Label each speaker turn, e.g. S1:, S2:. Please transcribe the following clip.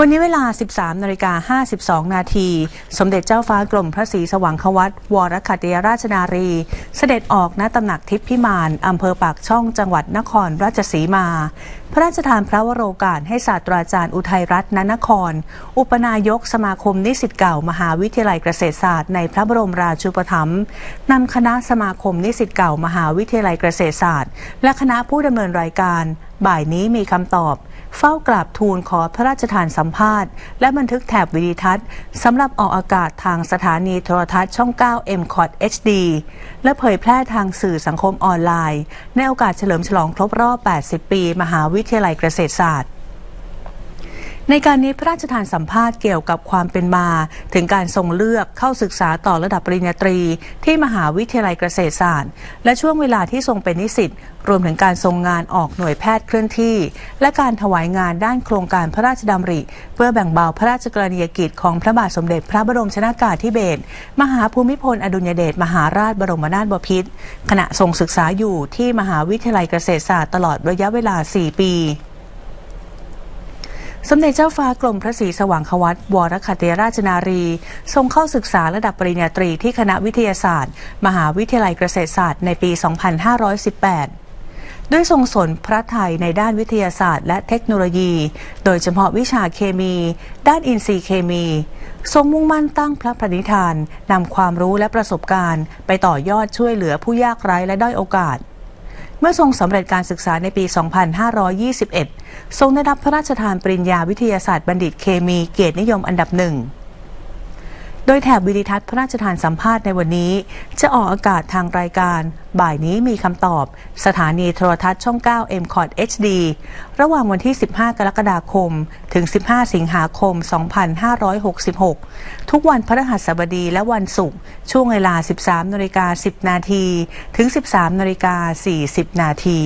S1: วันนี้เวลา 13นาฬิกา52 นาที สมเด็จเจ้าฟ้ากรมพระศรีสว่างควัตวรคัตยราชนารี เสด็จออกณตำหนักทิพย์พิมานอำเภอปากช่องจังหวัดนครราชสีมา พระราชทานพระวโรกาสให้ศาสตราจารย์อุทัยรัตน์นนคร อุปนายกสมาคมนิสิตเก่ามหาวิทยาลัยเกษตรศาสตร์ในพระบรมราชูปถัมภ์นำคณะสมาคมนิสิตเก่ามหาวิทยาลัยเกษตรศาสตร์ และคณะผู้ดำเนินรายการ บ่ายนี้มีคำตอบ เฝ้ากราบทูลขอพระราชทานสัมภาษณ์ และบันทึกแถบวิดีทัศน์สำหรับออกอากาศทางสถานีโทรทัศน์ช่อง 9 m c o t HD และเผยแพร่ทางสื่อสังคมออนไลน์ ในโอกาสเฉลิมฉลองครบรอบ 80 ปี มหาวิทยาลัยเกษตรศาสตร์ ในการนี้พระราชทานสัมภาษณ์เกี่ยวกับความเป็นมา ถึงการทรงเลือกเข้าศึกษาต่อระดับปริญญาตรี ที่มหาวิทยาลัยเกษตรศาสตร์ และช่วงเวลาที่ทรงเป็นนิสิตรวมถึงการทรงงานออกหน่วยแพทย์เคลื่อนที่ และการถวายงานด้านโครงการพระราชดำริ เพื่อแบ่งเบาพระราชกรณียกิจของพระบาทสมเด็จพระบรมชนากาธิเบศรมหาภูมิพลอดุลยเดชมหาราชบรมนาถบพิตรขณะทรงศึกษาอยู่ที่มหาวิทยาลัยเกษตรศาสตร์ตลอดระยะเวลา 4 ปี สมเด็จเจ้าฟ้ากรมพระศรีสว่างควัตวรคัตราชนารี ทรงเข้าศึกษาระดับปริญญาตรีที่คณะวิทยาศาสตร์ มหาวิทยาลัยเกษตรศาสตร์ในปี 2518 ด้วยทรงสนพระไทยในด้านวิทยาศาสตร์ และเทคโนโลยี โดยเฉพาะวิชาเคมี ด้านอินทรีย์เคมี ทรงมุ่งมั่นตั้งพระปณิธานนำความรู้และประสบการณ์ ไปต่อยอดช่วยเหลือผู้ยากไร้และด้อยโอกาส เมื่อทรงสำเร็จการศึกษาในปี 2521 ทรงได้รับพระราชทานปริญญาวิทยาศาสตร์บัณฑิตเคมีเกียรตินิยมอันดับหนึ่ง โดยแถบวิดิทัศน์พระราชทานสัมภาษณ์ในวันนี้ จะออกอากาศทางรายการ บ่ายนี้มีคำตอบ สถานีโทรทัศน์ช่อง 9 m c o t HD ระหว่างวันที่ 15 กรกฎาคม ถึง 15 สิงหาคม 2566 ทุกวันพฤหัสบดีและวันศุกร์ช่วงเวลา 13นาฬิกา10 นาที ถึง 13นาฬิกา40 นาที